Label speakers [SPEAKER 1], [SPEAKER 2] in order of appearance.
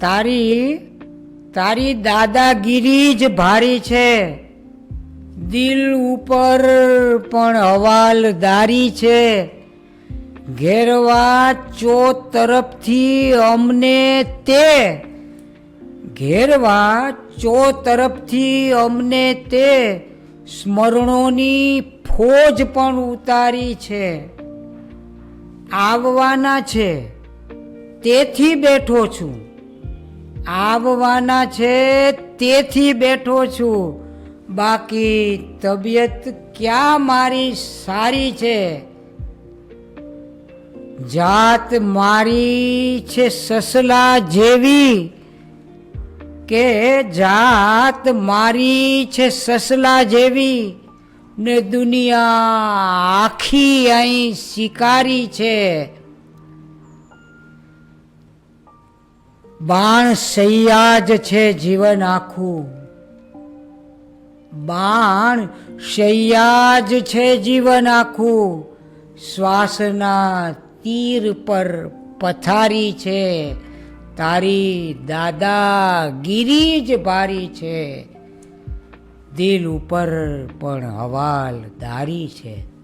[SPEAKER 1] તારી તારી દાદાગીરી જ ભારી છે. દિલ ઉપર પણ હવાલદારી છે. ઘેરવા ચો તરફથી અમને તે. ઘેરવા ચો તરફથી અમને તે સ્મરણોની ફોજ પણ ઉતારી છે. આવવાના છે. તેથી બેઠો છું. આવવાના છે, તેથી બેઠો છું. બાકી તબિયત ક્યાં મારી સારી છે? જાત મારી છે સસલા જેવી કે જાત મારી છે સસલા જેવી ને દુનિયા આખી અહીં શિકારી છે. બાણ સૈયા જ છે જીવન આખું. બાણ સૈયા જ છે જીવન આખું. શ્વાસના તીર પર પથારી છે. તારી દાદાગીરી જ ભારી છે. દિલ ઉપર પણ હવાલ દારી છે.